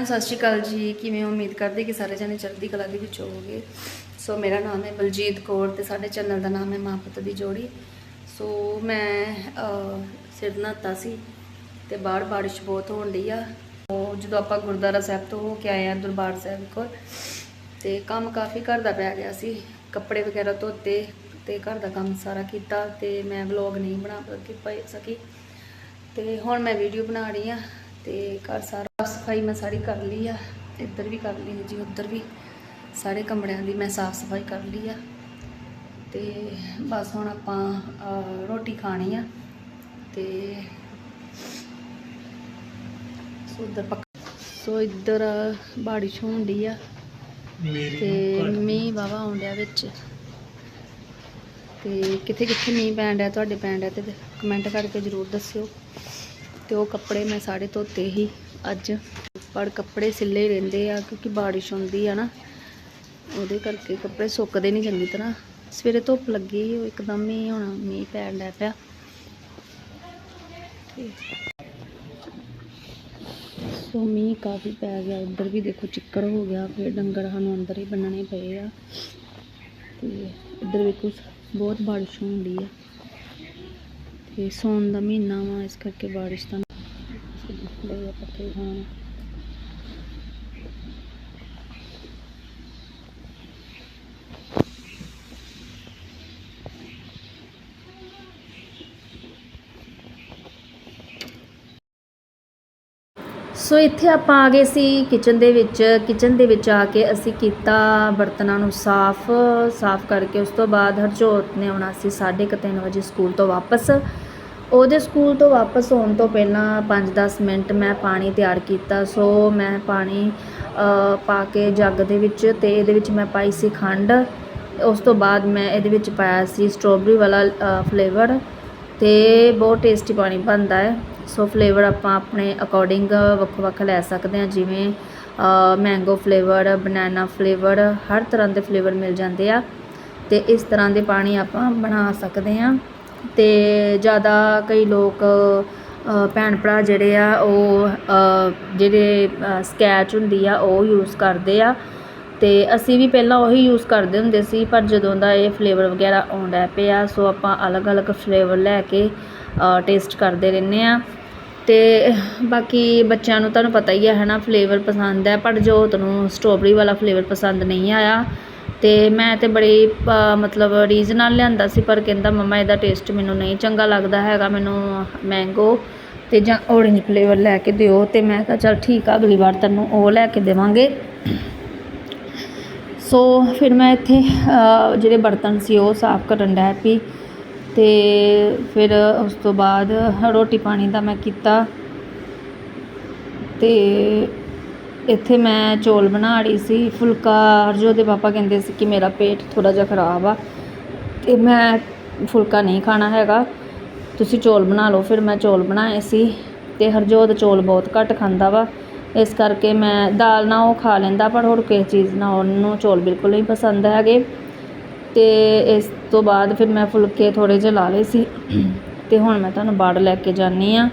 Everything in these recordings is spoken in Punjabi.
ਨੂੰ ਸਤਿ ਸ਼੍ਰੀ ਅਕਾਲ ਜੀ। ਕਿਵੇਂ ਉਮੀਦ ਕਰਦੇ ਕਿ ਸਾਰੇ ਜਣੇ ਚੜ੍ਹਦੀ ਕਲਾ ਦੇ ਵਿੱਚ ਹੋਵੋਗੇ? ਸੋ ਮੇਰਾ ਨਾਮ ਹੈ ਬਲਜੀਤ ਕੌਰ ਤੇ ਸਾਡੇ ਚੈਨਲ ਦਾ ਨਾਮ ਹੈ ਮਾਂ ਦੀ ਜੋੜੀ। ਸੋ ਮੈਂ ਸਿਰ ਨਹਾਤਾ ਸੀ ਤੇ ਬਾਹਰ ਬਾਰਿਸ਼ ਬਹੁਤ ਹੋਣ ਡਈ ਆ। ਉਹ ਜਦੋਂ ਆਪਾਂ ਗੁਰਦੁਆਰਾ ਸਾਹਿਬ ਤੋਂ ਹੋ ਕੇ ਆਏ ਆ ਦਰਬਾਰ ਸਾਹਿਬ ਕੋਲ, ਤੇ ਕੰਮ ਕਾਫੀ ਘਰ ਦਾ ਪੈ ਗਿਆ ਸੀ। ਕੱਪੜੇ ਵਗੈਰਾ ਧੋਤੇ ਤੇ ਘਰ ਦਾ ਕੰਮ ਸਾਰਾ ਕੀਤਾ ਤੇ ਮੈਂ ਵਲੌਗ ਨਹੀਂ ਬਣਾ ਸਕੀ ਸਕੀ। ਤੇ ਹੁਣ ਮੈਂ ਵੀਡੀਓ ਬਣਾ ਰਹੀ ਆ। ਤੇ ਘਰ ਸਾਰਾ ਸਫ਼ਾਈ ਮੈਂ ਸਾਰੀ ਕਰ ਲਈ ਆ ਇੱਧਰ ਵੀ ਕਰ ਲਈ ਜੀ ਉੱਧਰ ਵੀ ਸਾਰੇ ਕਮਰਿਆਂ ਦੀ ਮੈਂ ਸਾਫ਼ ਸਫ਼ਾਈ ਕਰ ਲਈ ਆ। ਤੇ ਬਸ ਹੁਣ ਆਪਾਂ ਰੋਟੀ ਖਾਣੀ ਆ ਤੇ ਸੋ ਪੱਕ ਸੋ ਇੱਧਰ ਬਾਰਿਸ਼ ਡਈ ਆ ਤੇ ਮੀਂਹ ਵਾਵਾ ਆਉਣ ਡਿਆ ਵਿੱਚ। ਤੇ ਕਿੱਥੇ ਕਿੱਥੇ ਮੀਂਹ ਪੈਣ ਡਿਆ ਤੁਹਾਡੇ ਪੈਣ ਡਿਆ ਤੇ ਕਮੈਂਟ ਕਰਕੇ ਜ਼ਰੂਰ ਦੱਸਿਓ। ਤੇ ਉਹ ਕੱਪੜੇ ਮੈਂ ਸਾਰੇ ਧੋਤੇ ਹੀ। ਅੱਜ ਪਰ ਕੱਪੜੇ ਸਿੱਲੇ ਰਹਿੰਦੇ ਆ ਕਿਉਂਕਿ ਬਾਰਿਸ਼ ਹੁੰਦੀ ਆ ਨਾ। ਉਹਦੇ ਕਰਕੇ ਕੱਪੜੇ ਸੁੱਕਦੇ ਨਹੀਂ ਚੰਗੀ ਤਰ੍ਹਾਂ। ਸਵੇਰੇ ਧੁੱਪ ਲੱਗੀ ਉਹ ਇੱਕਦਮ ਹੀ ਹੁਣ ਮੀਂਹ ਪੈਣ ਲੱਗ ਪਿਆ। ਸੋ ਮੀਂਹ ਕਾਫੀ ਪੈ ਗਿਆ, ਉੱਧਰ ਵੀ ਦੇਖੋ ਚਿੱਕੜ ਹੋ ਗਿਆ, ਫਿਰ ਡੰਗਰ ਸਾਨੂੰ ਅੰਦਰ ਹੀ ਬੰਨਣੇ ਪਏ ਆ। ਤੇ ਇੱਧਰ ਵੇਖੋ ਬਹੁਤ ਬਾਰਿਸ਼ ਹੁੰਦੀ ਆ। ਤੇ ਸੌਣ ਦਾ ਮਹੀਨਾ ਵਾ ਇਸ ਕਰਕੇ ਬਾਰਿਸ਼ ਤਾਂ ਲੈ ਆ ਪੱਕੇ ਸੋ ਇੱਥੇ ਆਪਾਂ ਆ ਗਏ ਸੀ ਕਿਚਨ ਦੇ ਵਿੱਚ। ਕਿਚਨ ਦੇ ਵਿੱਚ ਆ ਕੇ ਅਸੀਂ ਕੀਤਾ ਬਰਤਨਾਂ ਨੂੰ ਸਾਫ਼। ਸਾਫ਼ ਕਰਕੇ ਉਸ ਤੋਂ ਬਾਅਦ ਹਰਜੋਤ ਨੇ ਆਉਣਾ ਸੀ 3:30 ਵਜੇ ਸਕੂਲ ਤੋਂ ਵਾਪਸ। ਉਹਦੇ ਸਕੂਲ ਤੋਂ ਵਾਪਸ ਆਉਣ ਤੋਂ ਪਹਿਲਾਂ 5-10 ਮਿੰਟ ਮੈਂ ਪਾਣੀ ਤਿਆਰ ਕੀਤਾ। ਸੋ ਮੈਂ ਪਾਣੀ ਪਾ ਕੇ ਜੱਗ ਦੇ ਵਿੱਚ ਤੇ ਇਹਦੇ ਵਿੱਚ ਮੈਂ ਪਾਈ ਸੀ ਖੰਡ। ਉਸ ਤੋਂ ਬਾਅਦ ਮੈਂ ਇਹਦੇ ਵਿੱਚ ਪਾਇਆ ਸੀ ਸਟ੍ਰਾਬੇਰੀ ਵਾਲਾ ਫਲੇਵਰ ਤੇ ਬਹੁਤ ਟੇਸਟੀ ਪਾਣੀ ਬਣਦਾ ਹੈ। ਸੋ ਫਲੇਵਰ ਆਪਾਂ ਆਪਣੇ ਅਕੋਰਡਿੰਗ ਵੱਖੋ ਵੱਖ ਲੈ ਸਕਦੇ ਹਾਂ, ਜਿਵੇਂ ਮੈਂਗੋ ਫਲੇਵਰ ਬਨਾਨਾ ਫਲੇਵਰ, ਹਰ ਤਰ੍ਹਾਂ ਦੇ ਫਲੇਵਰ ਮਿਲ ਜਾਂਦੇ ਆ। ਤੇ ਇਸ ਤਰ੍ਹਾਂ ਦੇ ਪਾਣੀ ਆਪਾਂ ਬਣਾ ਸਕਦੇ ਹਾਂ। ਤੇ ਜ਼ਿਆਦਾ ਕਈ ਲੋਕ ਭੈਣ ਭਰਾ ਜਿਹੜੇ ਆ, ਉਹ ਜਿਹੜੇ ਸਕੈਚ ਹੁੰਦੀ ਆ, ਉਹ ਯੂਜ਼ ਕਰਦੇ ਆ। ਤੇ ਅਸੀਂ ਵੀ ਪਹਿਲਾਂ ਉਹੀ ਯੂਜ਼ ਕਰਦੇ ਹੁੰਦੇ ਸੀ, ਪਰ ਜਦੋਂ ਦਾ ਇਹ ਫਲੇਵਰ ਵਗੈਰਾ ਆਉਣ ਲੱਗ ਪਿਆ, ਸੋ ਆਪਾਂ ਅਲੱਗ-ਅਲੱਗ ਫਲੇਵਰ ਲੈ ਕੇ ਟੇਸਟ ਕਰਦੇ ਰਹਿੰਦੇ ਆ ਅਤੇ ਬਾਕੀ ਬੱਚਿਆਂ ਨੂੰ ਤੁਹਾਨੂੰ ਪਤਾ ਹੀ ਹੈ ਨਾ ਫਲੇਵਰ ਪਸੰਦ ਹੈ, ਪਰ ਜੋਤ ਨੂੰ ਸਟ੍ਰਾਬੇਰੀ ਵਾਲਾ ਫਲੇਵਰ ਪਸੰਦ ਨਹੀਂ ਆਇਆ। ਅਤੇ ਮੈਂ ਤਾਂ ਬੜੀ ਮਤਲਬ ਰੀਝ ਨਾਲ ਲਿਆਂਦਾ ਸੀ, ਪਰ ਕਹਿੰਦਾ, ਮੰਮਾ, ਇਹਦਾ ਟੇਸਟ ਮੈਨੂੰ ਨਹੀਂ ਚੰਗਾ ਲੱਗਦਾ ਹੈਗਾ, ਮੈਨੂੰ ਮੈਂਗੋ ਅਤੇ ਜਾਂ ਔਰੇਂਜ ਫਲੇਵਰ ਲੈ ਕੇ ਦਿਓ। ਅਤੇ ਮੈਂ ਕਿਹਾ, ਚਲ ਠੀਕ ਆ, ਅਗਲੀ ਵਾਰ ਤੈਨੂੰ ਉਹ ਲੈ ਕੇ ਦੇਵਾਂਗੇ। ਸੋ ਫਿਰ ਮੈਂ ਇੱਥੇ ਜਿਹੜੇ ਬਰਤਨ ਸੀ, ਉਹ ਸਾਫ਼ ਕਰਨ ਡੈ ਪਈ। ਅਤੇ ਫਿਰ ਉਸ ਤੋਂ ਬਾਅਦ ਰੋਟੀ ਪਾਣੀ ਦਾ ਮੈਂ ਕੀਤਾ। ਅਤੇ ਇੱਥੇ ਮੈਂ ਚੌਲ ਬਣਾ ਰਹੀ ਸੀ। ਫੁਲਕਾ ਹਰਜੋ ਦੇ ਪਾਪਾ ਕਹਿੰਦੇ ਸੀ ਕਿ ਮੇਰਾ ਪੇਟ ਥੋੜ੍ਹਾ ਜਿਹਾ ਖਰਾਬ ਆ ਅਤੇ ਮੈਂ ਫੁਲਕਾ ਨਹੀਂ ਖਾਣਾ ਹੈਗਾ। ਤੁਸੀਂ ਚੌਲ ਬਣਾ ਲਓ। ਫਿਰ ਮੈਂ ਚੌਲ ਬਣਾਏ ਸੀ ਅਤੇ ਹਰਜੋਤ ਚੌਲ ਬਹੁਤ ਘੱਟ ਖਾਂਦਾ ਵਾ। ਇਸ ਕਰਕੇ ਮੈਂ ਦਾਲ ਨਾਲ ਉਹ ਖਾ ਲੈਂਦਾ, ਪਰ ਹੋਰ ਕਿਸੇ ਚੀਜ਼ ਨਾਲ ਉਹਨੂੰ ਚੌਲ ਬਿਲਕੁਲ ਨਹੀਂ ਪਸੰਦ ਹੈਗੇ। ਤੇ ਇਸ ਤੋਂ ਬਾਅਦ ਫਿਰ ਮੈਂ ਫੁਲਕੇ ਥੋੜੇ ਜਿਹੇ ਲਾ ਲਏ ਸੀ। ਤੇ ਹੁਣ ਮੈਂ ਤੁਹਾਨੂੰ ਬਾੜ ਲੈ ਕੇ ਜਾਨੀ ਆ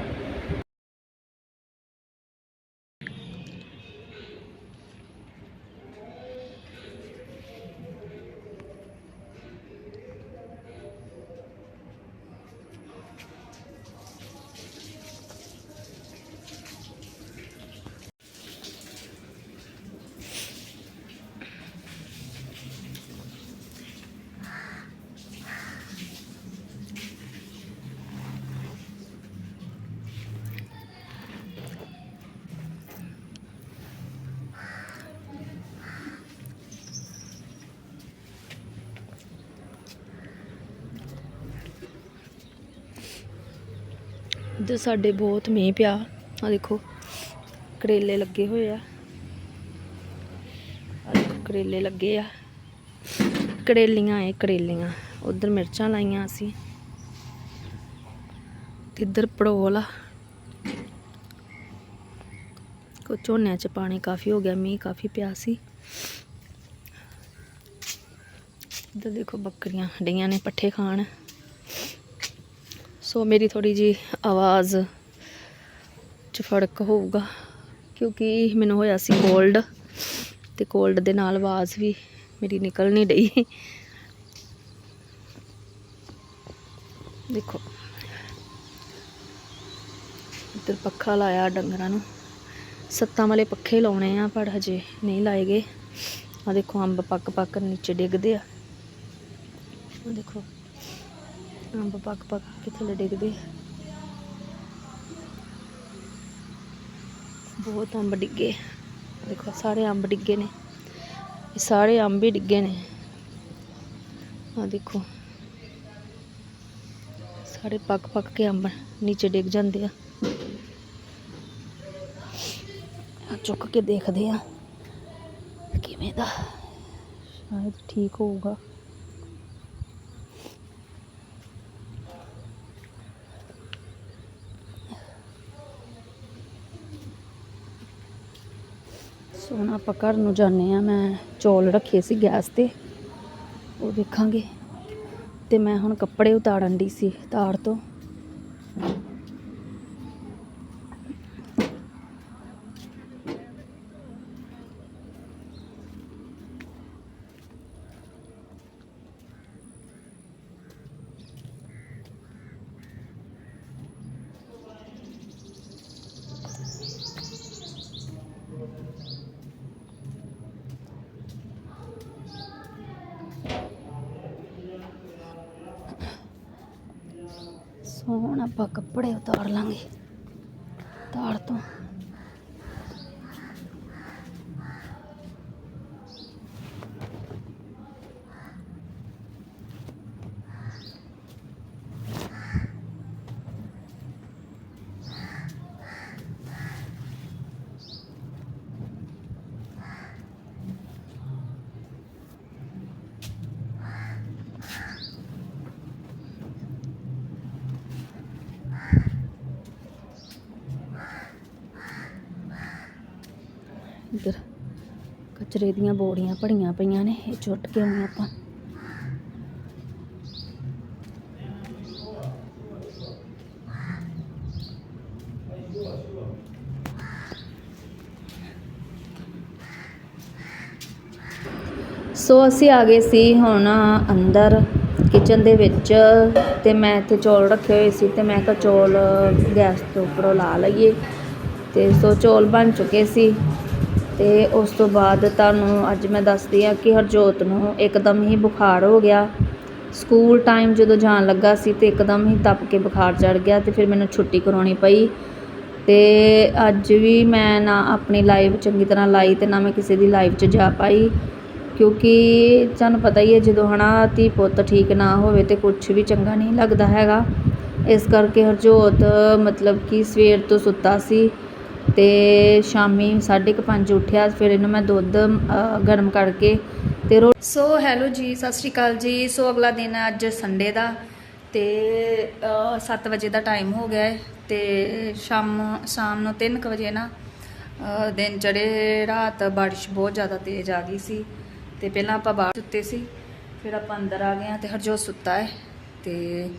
ਇੱਧਰ ਸਾਡੇ ਬਹੁਤ ਮੀਂਹ ਪਿਆ। ਆ ਦੇਖੋ, ਕਰੇਲੇ ਲੱਗੇ ਹੋਏ ਆ। ਕਰੇਲੇ ਲੱਗੇ ਆ। ਕਰੇਲੀਆਂ ਏ, ਕਰੇਲੀਆਂ। ਉਧਰ ਮਿਰਚਾਂ ਲਾਈਆਂ ਅਸੀਂ। ਇੱਧਰ ਪੜੋਲ ਆ। ਕੋ ਝੋਨਿਆਂ 'ਚ ਪਾਣੀ ਕਾਫੀ ਹੋ ਗਿਆ, ਮੀਂਹ ਕਾਫੀ ਪਿਆ ਸੀ। ਇੱਧਰ ਦੇਖੋ, ਬੱਕਰੀਆਂ ਡਈਆਂ ਨੇ ਪੱਠੇ ਖਾਣ। ਸੋ ਮੇਰੀ ਥੋੜੀ ਜੀ ਆਵਾਜ਼ 'ਚ ਫ਼ਰਕ ਹੋਊਗਾ, ਕਿਉਂਕਿ ਮੈਨੂੰ ਹੋਇਆ ਸੀ ਕੋਲਡ ਤੇ ਕੋਲਡ ਦੇ ਨਾਲ ਆਵਾਜ਼ ਵੀ ਮੇਰੀ ਨਿਕਲ ਨਹੀਂ ਰਹੀ। ਦੇਖੋ, ਇੱਧਰ ਪੱਖਾ ਲਾਇਆ ਡੰਗਰਾਂ ਨੂੰ। ਸੱਤਾਂ ਵਾਲੇ ਪੱਖੇ ਲਾਉਣੇ ਆ, ਪਰ ਹਜੇ ਨਹੀਂ ਲਾਏ ਗਏ। ਆ ਦੇਖੋ, ਅੰਬ ਪੱਕ ਪੱਕ ਨੀਚੇ ਡਿੱਗਦੇ ਆ। ਆ ਦੇਖੋ ਅੰਬ ਪੱਕ ਪੱਕ ਕੇ ਥੱਲੇ ਡਿੱਗਦੇ। ਬਹੁਤ ਅੰਬ ਡਿੱਗੇ। ਦੇਖੋ, ਸਾਰੇ ਅੰਬ ਡਿੱਗੇ ਨੇ। ਇਹ ਸਾਰੇ ਅੰਬ ਹੀ ਡਿੱਗੇ ਨੇ। ਆ ਦੇਖੋ। ਸਾਰੇ ਪੱਕ ਪੱਕ ਕੇ ਅੰਬ ਨੀਚੇ ਡਿੱਗ ਜਾਂਦੇ ਆ। ਆ ਚੁੱਕ ਕੇ ਦੇਖਦੇ ਆ। ਕਿਵੇਂ ਦਾ? ਸ਼ਾਇਦ ਠੀਕ ਹੋਊਗਾ। ਸੋ ਹੁਣ ਆਪਾਂ ਘਰ ਨੂੰ ਜਾਂਦੇ ਆ ਮੈਂ ਚੌਲ ਰੱਖੇ ਸੀ ਗੈਸ ਤੇ। ਉਹ ਦੇਖਾਂਗੇ। ਤੇ ਮੈਂ ਹੁਣ ਕੱਪੜੇ ਉਤਾਰਨ ਦੀ ਸੀ ਤਾਰ ਤੋਂ। ਹੁਣ ਆਪਾਂ ਕੱਪੜੇ ਉਤਾਰ ਲਾਂਗੇ। ਤਾਰ ਤੋਂ ਇੱਧਰ ਕਚਰੇ ਦੀਆਂ ਬੋਰੀਆਂ ਭਰੀਆਂ ਪਈਆਂ ਨੇ, ਇਹ ਚੁੱਟ ਕੇ ਆਉਣੀ ਆਪਾਂ। ਸੋ ਅਸੀਂ ਆ ਗਏ ਸੀ ਹੁਣ ਅੰਦਰ ਕਿਚਨ ਦੇ ਵਿੱਚ ਤੇ ਮੈਂ ਇੱਥੇ ਚੌਲ ਰੱਖੇ ਹੋਏ ਸੀ ਤੇ ਮੈਂ ਕਿਹਾ ਚੌਲ ਗੈਸ ਤੋਂ ਉੱਪਰੋਂ ਲਾ ਲਈਏ। ਤੇ ਸੋ ਚੌਲ ਬਣ ਚੁੱਕੇ ਸੀ। ਅਤੇ ਉਸ ਤੋਂ ਬਾਅਦ ਤੁਹਾਨੂੰ ਅੱਜ ਮੈਂ ਦੱਸਦੀ ਹਾਂ ਕਿ ਹਰਜੋਤ ਨੂੰ ਇੱਕਦਮ ਹੀ ਬੁਖਾਰ ਹੋ ਗਿਆ। ਸਕੂਲ ਟਾਈਮ ਜਦੋਂ ਜਾਣ ਲੱਗਾ ਸੀ ਤੇ ਇੱਕਦਮ ਹੀ ਤਪ ਕੇ ਬੁਖਾਰ ਚੜ੍ਹ ਗਿਆ ਅਤੇ ਫਿਰ ਮੈਨੂੰ ਛੁੱਟੀ ਕਰਵਾਉਣੀ ਪਈ। ਅਤੇ ਅੱਜ ਵੀ ਮੈਂ ਨਾ ਆਪਣੀ ਲਾਈਵ ਚੰਗੀ ਤਰ੍ਹਾਂ ਲਾਈ ਅਤੇ ਨਾ ਮੈਂ ਕਿਸੇ ਦੀ ਲਾਈਵ 'ਚ ਜਾ ਪਾਈ। ਕਿਉਂਕਿ ਤੁਹਾਨੂੰ ਪਤਾ ਹੀ ਹੈ ਜਦੋਂ ਹਨਾ ਧੀ ਪੁੱਤ ਠੀਕ ਨਾ ਹੋਵੇ ਤੇ ਕੁਝ ਵੀ ਚੰਗਾ ਨਹੀਂ ਲੱਗਦਾ ਹੈਗਾ। ਇਸ ਕਰਕੇ ਹਰਜੋਤ ਮਤਲਬ ਕਿ ਸਵੇਰ ਤੋਂ ਸੁੱਤਾ ਸੀ। ਅਤੇ ਸ਼ਾਮੀ 5:30 ਉੱਠਿਆ, ਫਿਰ ਇਹਨੂੰ ਮੈਂ ਦੁੱਧ ਗਰਮ ਕਰਕੇ ਤੇ ਰੋ ਸੋ ਹੈਲੋ ਜੀ, ਸਤਿ ਸ਼੍ਰੀ ਅਕਾਲ ਜੀ। ਸੋ ਅਗਲਾ ਦਿਨ ਅੱਜ ਸੰਡੇ ਦਾ ਤੇ 7 ਵਜੇ ਦਾ ਟਾਈਮ ਹੋ ਗਿਆ ਹੈ ਤੇ ਸ਼ਾਮ ਸ਼ਾਮ ਨੂੰ 3 ਵਜੇ ਨਾ ਦਿਨ ਚੜੇ ਰਾਤ ਬਾਰਿਸ਼ ਬਹੁਤ ਜ਼ਿਆਦਾ ਤੇਜ਼ ਆ ਗਈ ਸੀ ਤੇ ਪਹਿਲਾਂ ਆਪਾਂ ਬਾਹਰ ਸੁੱਤੇ ਸੀ, ਫਿਰ ਆਪਾਂ ਅੰਦਰ ਆ ਗਏ ਹਾਂ ਤੇ ਹਰਜੋਤ ਸੁੱਤਾ ਹੈ ਤੇ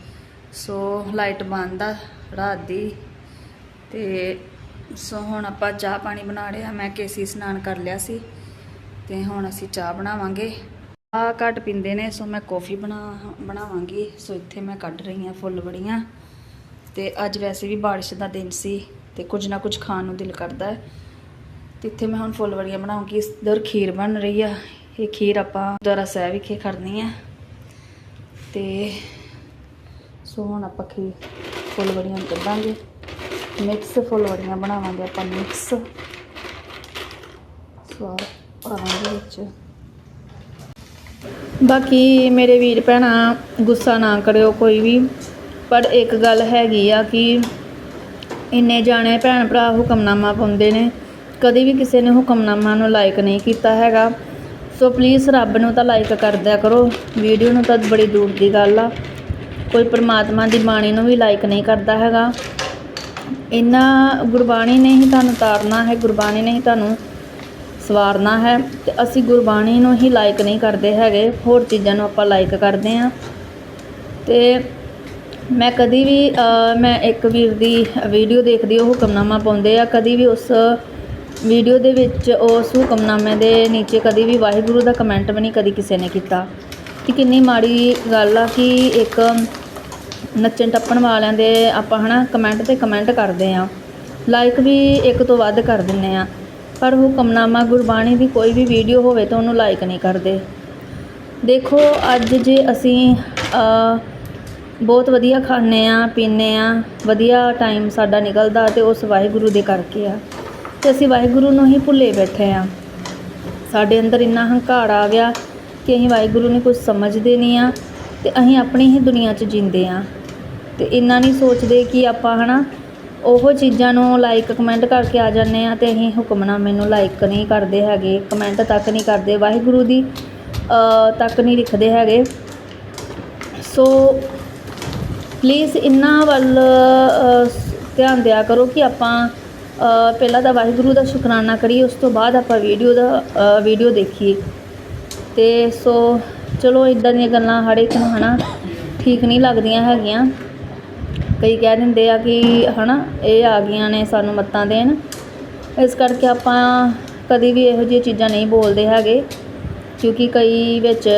ਸੋ ਲਾਈਟ ਬੰਦ ਆ ਰਾਤ ਦੀ ਤੇ ਸੋ ਹੁਣ ਆਪਾਂ ਚਾਹ ਪਾਣੀ ਬਣਾ ਰਹੇ ਆ ਮੈਂ ਕੇਸੀ ਇਸ਼ਨਾਨ ਕਰ ਲਿਆ ਸੀ ਤੇ ਹੁਣ ਅਸੀਂ ਚਾਹ ਬਣਾਵਾਂਗੇ। ਆ ਘੱਟ ਪੀਂਦੇ ਨੇ, ਸੋ ਮੈਂ ਕੌਫੀ ਬਣਾ, ਬਣਾਵਾਂਗੀ। ਸੋ ਇੱਥੇ ਮੈਂ ਕੱਢ ਰਹੀ ਹਾਂ ਫੁੱਲ ਬੜੀਆਂ ਤੇ ਅੱਜ ਵੈਸੇ ਵੀ ਬਾਰਿਸ਼ ਦਾ ਦਿਨ ਸੀ ਤੇ ਕੁਝ ਨਾ ਕੁਝ ਖਾਣ ਨੂੰ ਦਿਲ ਕਰਦਾ ਹੈ। ਇੱਥੇ ਮੈਂ ਹੁਣ ਫੁੱਲ ਬੜੀਆਂ ਬਣਾਉਂਗੀ। ਇਧਰ ਖੀਰ ਬਣ ਰਹੀ ਆ। ਇਹ ਖੀਰ ਆਪਾਂ ਦੁਆਰਾ ਸਾਹਿਬ ਵਿਖੇ ਕਰਨੀ ਆ। ਤੇ ਸੋ ਹੁਣ ਆਪਾਂ ਖੀਰ ਫੁੱਲ ਬੜੀਆਂ ਕੱਢਾਂਗੇ। ਮਿਕਸ ਫੁੱਲ ਬਣਾਵਾਂਗੇ ਆਪਾਂ ਮਿਕਸ। ਸਵਾਦ ਪਾਵਾਂਗੇ ਵਿੱਚ। ਬਾਕੀ ਮੇਰੇ ਵੀਰ ਭੈਣਾਂ, ਗੁੱਸਾ ਨਾ ਕਰਿਓ ਕੋਈ ਵੀ। ਪਰ ਇੱਕ ਗੱਲ ਹੈਗੀ ਆ ਕਿ ਇੰਨੇ ਜਾਣੇ ਭੈਣ ਭਰਾ ਹੁਕਮਨਾਮਾ ਪਾਉਂਦੇ ਨੇ। ਕਦੇ ਵੀ ਕਿਸੇ ਨੇ ਹੁਕਮਨਾਮਾ ਨੂੰ ਲਾਈਕ ਨਹੀਂ ਕੀਤਾ ਹੈਗਾ। ਸੋ ਪਲੀਜ਼ ਰੱਬ ਨੂੰ ਤਾਂ ਲਾਈਕ ਕਰ ਦਿਆ ਕਰੋ। ਵੀਡੀਓ ਨੂੰ ਤਾਂ ਬੜੀ ਦੂਰ ਦੀ ਗੱਲ ਆ। ਕੋਈ ਪਰਮਾਤਮਾ ਦੀ ਬਾਣੀ ਨੂੰ ਵੀ ਲਾਈਕ ਨਹੀਂ ਕਰਦਾ ਹੈਗਾ। ਇਹਨਾਂ ਗੁਰਬਾਣੀ ਨੇ ਹੀ ਤੁਹਾਨੂੰ ਤਾਰਨਾ ਹੈ, ਗੁਰਬਾਣੀ ਨੇ ਹੀ ਤੁਹਾਨੂੰ ਸਵਾਰਨਾ ਹੈ ਤੇ ਅਸੀਂ ਗੁਰਬਾਣੀ ਨੂੰ ਹੀ ਲਾਈਕ ਨਹੀਂ ਕਰਦੇ ਹੈਗੇ, ਹੋਰ ਚੀਜ਼ਾਂ ਨੂੰ ਆਪਾਂ ਲਾਈਕ ਕਰਦੇ ਹਾਂ। ਤੇ ਮੈਂ ਕਦੀ ਵੀ ਮੈਂ ਇੱਕ ਵੀਰ ਦੀ ਵੀਡੀਓ ਦੇਖਦੀ, ਉਹ ਹੁਕਮਨਾਮਾ ਪਾਉਂਦੇ ਆ, ਕਦੀ ਵੀ ਉਸ ਵੀਡੀਓ ਦੇ ਵਿੱਚ ਉਸ ਹੁਕਮਨਾਮੇ ਦੇ ਨੀਚੇ ਕਦੀ ਵੀ ਵਾਹਿਗੁਰੂ ਦਾ ਕਮੈਂਟ ਵੀ ਨਹੀਂ ਕਦੀ ਕਿਸੇ ਨੇ ਕੀਤਾ। ਕਿ ਕਿੰਨੀ ਮਾੜੀ ਗੱਲ ਆ ਕਿ ਇੱਕ ਨੱਚਣ ਟੱਪਣ ਵਾਲਿਆਂ ਦੇ ਆਪਾਂ ਹੈ ਨਾ ਕਮੈਂਟ ਤੇ ਕਮੈਂਟ ਕਰਦੇ ਹਾਂ। ਲਾਈਕ ਵੀ ਇੱਕ ਤੋਂ ਵੱਧ ਕਰ ਦਿੰਦੇ ਹਾਂ। ਪਰ ਹੁਕਮਨਾਮਾ ਗੁਰਬਾਣੀ ਦੀ ਕੋਈ ਵੀ ਵੀਡੀਓ ਹੋਵੇ ਤਾਂ ਉਹਨੂੰ ਲਾਈਕ ਨਹੀਂ ਕਰਦੇ। ਦੇਖੋ, ਅੱਜ ਜੇ ਅਸੀਂ ਬਹੁਤ ਵਧੀਆ ਖਾਂਦੇ ਆ ਪੀਂਦੇ ਆ ਵਧੀਆ ਟਾਈਮ ਸਾਡਾ ਨਿਕਲਦਾ ਤੇ ਉਸ ਵਾਹਿਗੁਰੂ ਦੇ ਕਰਕੇ ਆ। ਤੇ ਅਸੀਂ ਵਾਹਿਗੁਰੂ ਨੂੰ ਹੀ ਭੁੱਲੇ ਬੈਠੇ ਆ ਸਾਡੇ ਅੰਦਰ ਇੰਨਾ ਹੰਕਾਰ ਆ ਗਿਆ ਕਿ ਅਸੀਂ ਵਾਹਿਗੁਰੂ ਨੂੰ ਕੁਝ ਸਮਝਦੇ ਨਹੀਂ ਆ ਤੇ ਅਸੀਂ ਆਪਣੀ ਹੀ ਦੁਨੀਆ 'ਚ ਜਿੰਦੇ ਆ ਤੇ ਇੰਨਾ ਨਹੀਂ ਸੋਚਦੇ ਕਿ ਆਪਾਂ ਹਨਾ ਉਹ ਚੀਜ਼ਾਂ ਨੂੰ ਲਾਈਕ ਕਮੈਂਟ ਕਰਕੇ ਆ ਜਾਂਦੇ ਆ ਤੇ ਅਸੀਂ ਹੁਕਮਨਾਮੇ ਨੂੰ ਲਾਈਕ ਨਹੀਂ ਕਰਦੇ ਹੈਗੇ ਕਮੈਂਟ ਤੱਕ ਨਹੀਂ ਕਰਦੇ, ਵਾਹਿਗੁਰੂ ਦੀ ਤੱਕ ਨਹੀਂ ਲਿਖਦੇ ਹੈਗੇ। ਸੋ ਪਲੀਜ਼ ਇਹਨਾਂ ਵੱਲ ਧਿਆਨ ਦਿਆ ਕਰੋ ਕਿ ਆਪਾਂ ਪਹਿਲਾਂ ਤਾਂ ਵਾਹਿਗੁਰੂ ਦਾ ਸ਼ੁਕਰਾਨਾ ਕਰੀਏ, ਉਸ ਤੋਂ ਬਾਅਦ ਆਪਾਂ ਵੀਡੀਓ ਦਾ ਵੀਡੀਓ ਦੇਖੀਏ। ਤੇ ਸੋ ਚਲੋ ਇਦਾਂ ਦੀਆਂ ਗੱਲਾਂ ਹਰ ਇੱਕ ਨੂੰ ਹਨਾ ਠੀਕ ਨਹੀਂ ਲੱਗਦੀਆਂ ਹੈਗੀਆਂ। ਕਈ ਕਹਿ ਦਿੰਦੇ ਆ ਕਿ ਹਨਾ, ਇਹ ਆ ਗਈਆਂ ਨੇ ਸਾਨੂੰ ਮੱਤਾਂ ਦੇਣ। ਇਸ ਕਰਕੇ ਆਪਾਂ ਕਦੀ ਵੀ ਇਹੋ ਜਿਹੀਆਂ ਚੀਜ਼ਾਂ ਨਹੀਂ ਬੋਲਦੇ ਹੈਗੇ, ਕਿਉਂਕਿ ਕਈ ਵਿੱਚ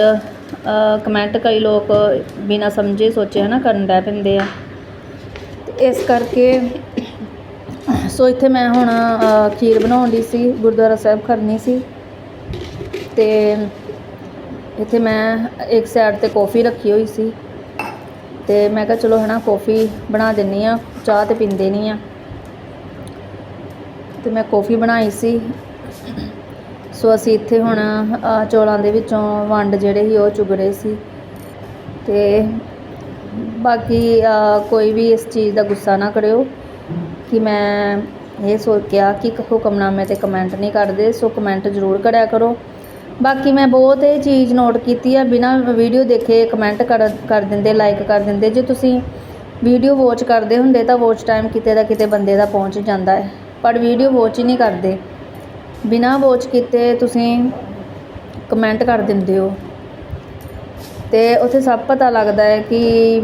ਕਮੈਂਟ ਕਈ ਲੋਕ ਬਿਨਾਂ ਸਮਝੇ ਸੋਚੇ ਹਨਾ ਕਰਨ ਡੈ ਪੈਂਦੇ ਆ। ਤੇ ਇਸ ਕਰਕੇ ਸੋ ਇੱਥੇ ਮੈਂ ਹੁਣ ਖੀਰ ਬਣਾਉਣ ਦੀ ਸੀ, ਗੁਰਦੁਆਰਾ ਸਾਹਿਬ ਕਰਨੀ ਸੀ। ਤੇ ਇੱਥੇ ਮੈਂ ਇੱਕ ਸਾਈਡ ਤੇ ਕੌਫੀ ਰੱਖੀ ਹੋਈ ਸੀ। ਤੇ ਮੈਂ ਕਿਹਾ ਚਲੋ ਹਨਾ ਕੌਫੀ ਬਣਾ ਦਿੰਨੀ ਆ, ਚਾਹ ਤੇ ਪੀਂਦੇ ਨਹੀਂ ਆ। ਤੇ ਮੈਂ ਕੌਫੀ ਬਣਾਈ ਸੀ। ਸੋ ਅਸੀਂ ਇੱਥੇ ਹੁਣ ਚੌਲਾਂ ਦੇ ਵਿੱਚੋਂ ਵੰਡ ਜਿਹੜੇ ਸੀ ਉਹ ਚੁਗ ਰਹੇ ਸੀ। ਤੇ ਬਾਕੀ ਕੋਈ ਵੀ ਇਸ ਚੀਜ਼ ਦਾ ਗੁੱਸਾ ਨਾ ਕਰਿਓ ਕਿ ਮੈਂ ਇਹ ਸੋਚਿਆ ਕਿ ਹੁਕਮਨਾਮੇ ਤੇ ਕਮੈਂਟ ਨਹੀਂ ਕਰਦੇ। ਸੋ ਕਮੈਂਟ ਜ਼ਰੂਰ ਕਰਿਆ ਕਰੋ। ਬਾਕੀ ਮੈਂ ਬਹੁਤ ਇਹ ਚੀਜ਼ ਨੋਟ ਕੀਤੀ ਆ, ਬਿਨਾਂ ਵੀਡੀਓ ਦੇਖੇ ਕਮੈਂਟ ਕਰ ਕਰ ਦਿੰਦੇ ਲਾਈਕ ਕਰ ਦਿੰਦੇ। ਜੇ ਤੁਸੀਂ ਵੀਡੀਓ ਵਾਚ ਕਰਦੇ ਹੁੰਦੇ ਤਾਂ ਵਾਚ ਟਾਈਮ ਕਿਤੇ ਦਾ ਕਿਤੇ ਬੰਦੇ ਦਾ ਪਹੁੰਚ ਜਾਂਦਾ ਹੈ। ਪਰ ਵੀਡੀਓ ਵਾਚ ਹੀ ਨਹੀਂ ਕਰਦੇ। ਬਿਨਾਂ ਵਾਚ ਕੀਤੇ ਤੁਸੀਂ ਕਮੈਂਟ ਕਰ ਦਿੰਦੇ ਹੋ। ਤੇ ਉੱਥੇ ਸਭ ਪਤਾ ਲੱਗਦਾ ਹੈ ਕਿ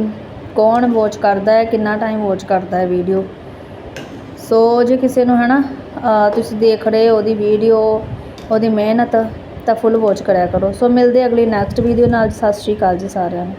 ਕੌਣ ਵਾਚ ਕਰਦਾ ਹੈ, ਕਿੰਨਾ ਟਾਈਮ ਵਾਚ ਕਰਦਾ ਹੈ ਵੀਡੀਓ ਸੋ ਜੇ ਕਿਸੇ ਨੂੰ ਹੈ ਨਾ ਤੁਸੀਂ ਦੇਖ ਰਹੇ ਹੋ ਉਹਦੀ ਵੀਡੀਓ ਉਹਦੀ ਮਿਹਨਤ ਤਾਂ ਫੁੱਲ ਵਾਚ ਕਰਿਆ ਕਰੋ। ਸੋ ਮਿਲਦੇ ਅਗਲੀ ਨੈਕਸਟ ਵੀਡੀਓ ਨਾਲ। ਸਤਿ ਸ਼੍ਰੀ ਅਕਾਲ ਜੀ ਸਾਰਿਆਂ ਨੂੰ।